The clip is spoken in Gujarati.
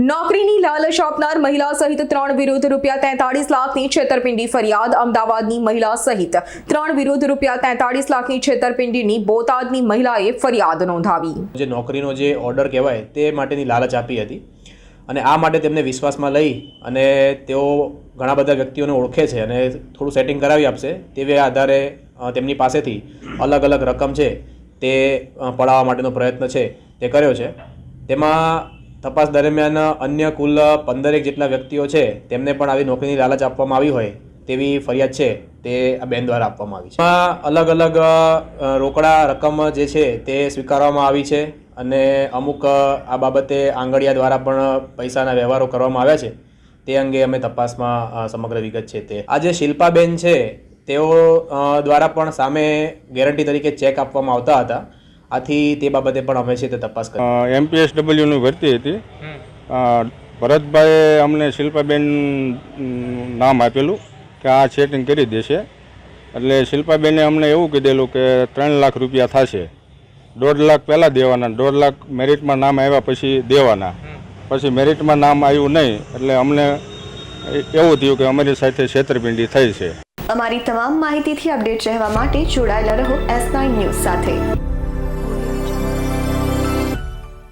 નોકરીની લાલચ આપનાર મહિલા સહિત ત્રણ વિરુદ્ધ રૂપિયા તેતાળીસ લાખની છેતરપિંડી ફરિયાદ અમદાવાદની મહિલા સહિત ત્રણ વિરુદ્ધ રૂપિયા તેતાળીસ લાખની છેતરપિંડીની બોટાદની મહિલાએ ફરિયાદ નોંધાવી. જે નોકરીનો જે ઓર્ડર કહેવાય તે માટેની લાલચ આપી હતી અને આ માટે તેમને વિશ્વાસમાં લઈ અને તેઓ ઘણા બધા વ્યક્તિઓને ઓળખે છે અને થોડું સેટિંગ કરાવી આપશે તેવી આધારે તેમની પાસેથી અલગ અલગ રકમ છે તે પડાવવા માટેનો પ્રયત્ન છે તે કર્યો છે. તેમાં તપાસ દરમિયાન અન્ય કુલ પંદરેક જેટલા વ્યક્તિઓ છે, તેમને પણ આવી નોકરીની લાલચ આપવામાં આવી હોય તેવી ફરિયાદ છે, તે આ બેન દ્વારા આપવામાં આવી છે. અલગ અલગ રોકડા રકમ જે છે, તે સ્વીકારવામાં આવી છે અને અમુક આ બાબતે આંગળિયા દ્વારા પણ પૈસાના વ્યવહારો કરવામાં આવ્યા છે. તે અંગે અમે તપાસમાં સમગ્ર વિગત છે તે. આ જે શિલ્પાબેન છે, તેઓ દ્વારા પણ સામે ગેરંટી તરીકે ચેક આપવામાં આવતા હતા. આથી તે બાબતે પણ અમે છે તે તપાસ કરી એમપીએસડબલ્યુની ભરતી હતી. ભરતભાઈએ અમને શિલ્પાબેન નામ આપેલું કે આ સેટિંગ કરી દેશે. એટલે શિલ્પાબેને અમને એવું કીધેલું કે ત્રણ લાખ રૂપિયા થશે. દોઢ લાખ પહેલાં દેવાના દોઢ લાખ મેરિટમાં નામ આવ્યા પછી દેવાના. પછી મેરિટમાં નામ આવ્યું નહીં એટલે અમને એવું થયું કે અમારી સાથે છેતરપિંડી થઈ છે. અમારી તમામ માહિતીથી અપડેટ રહેવા માટે જોડાયેલા રહો એસ નાઇન ન્યૂઝ સાથે.